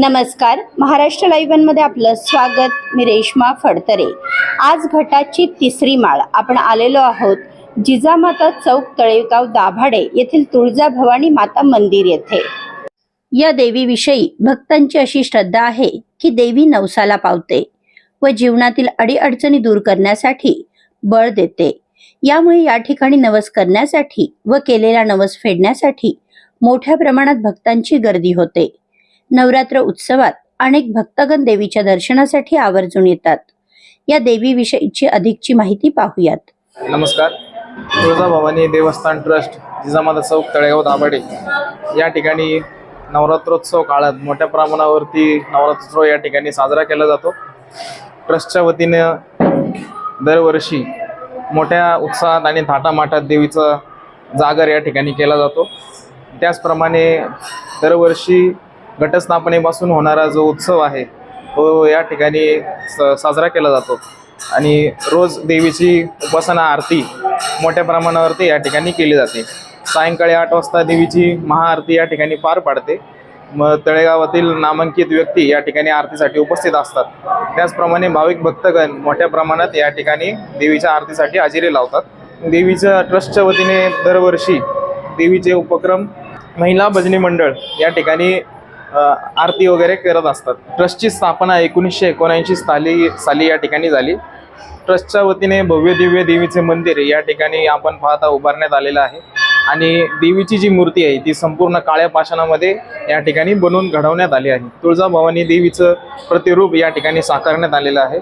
नमस्कार. महाराष्ट्र लाईव्हमध्ये आपलं स्वागत. मी रेश्मा फडतरे. आज घटाची तिसरी माळ. आपण आलेलो आहोत जिजामाता चौक तळेगाव दाभाडे येथील तुळजा भवानी माता मंदिर येथे. या देवीविषयी भक्तांची अशी श्रद्धा आहे की देवी नवसाला पावते व जीवनातील अडीअडचणी दूर करण्यासाठी बळ देते. यामुळे या ठिकाणी नवस करण्यासाठी व केलेला नवस फेडण्यासाठी मोठ्या प्रमाणात भक्तांची गर्दी होते. नवरात्र उत्सवात अनेक भक्तगण देवीच्या दर्शनासाठी आवर्जून येतात. या देवीविषयीची अधिकची माहिती पाहूयात. नमस्कार. तुळजाभवानी देवस्थान ट्रस्ट जिजामाता चौक तळेगाव दाभाडे. या ठिकाणी नवरात्रोत्सव काळात मोठ्या प्रमाणावरती नवरात्रोत्सव या ठिकाणी साजरा केला जातो. ट्रस्टच्या वतीनं दरवर्षी मोठ्या उत्साहात आणि थाटामाटात देवीचा जागर या ठिकाणी केला जातो. त्याचप्रमाणे दरवर्षी घटस्थापनेपासून होणारा जो उत्सव आहे तो या ठिकाणी स साजरा केला जातो. आणि रोज देवीची उपासना आरती मोठ्या प्रमाणावरती या ठिकाणी केली जाते. सायंकाळी आठ वाजता देवीची महाआरती या ठिकाणी पार पाडते. मग तळेगावातील नामांकित व्यक्ती या ठिकाणी आरतीसाठी उपस्थित असतात. त्याचप्रमाणे भाविक भक्तगण मोठ्या प्रमाणात या ठिकाणी देवीच्या आरतीसाठी हजेरी लावतात. देवीच्या ट्रस्टच्या वतीने दरवर्षी देवीचे उपक्रम महिला भजनी मंडळ या ठिकाणी आरती वगैरे करत असतात. ट्रस्टची स्थापना एकोणीसशे एकोणऐंशी साली साली या ठिकाणी झाली. ट्रस्टच्या वतीने भव्य दिव्य देवीचे मंदिर या ठिकाणी आपण पाहता उभारण्यात आलेलं आहे. आणि देवीची जी मूर्ती आहे ती संपूर्ण काळ्या पाषाणामध्ये या ठिकाणी बनवून घडवण्यात आली आहे. तुळजाभवानी देवीचं प्रतिरूप या ठिकाणी साकारण्यात आलेलं आहे.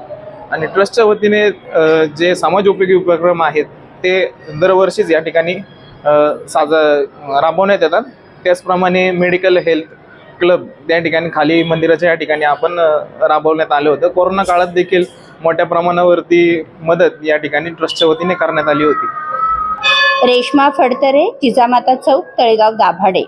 आणि ट्रस्टच्या वतीने जे जे समाजोपयोगी उपक्रम आहेत ते दरवर्षीच या ठिकाणी साजा साज राबवण्यात येतात. त्याचप्रमाणे मेडिकल हेल्थ क्लब त्या ठिकाणी खाली मंदिराच्या या ठिकाणी आपण राबवण्यात आलं होतं. कोरोना काळात देखील मोठ्या प्रमाणावरती मदत या ठिकाणी ट्रस्टच्या वतीने करण्यात आली होती. रेश्मा फडतरे जिजामाता चौक तळेगाव दाभाडे.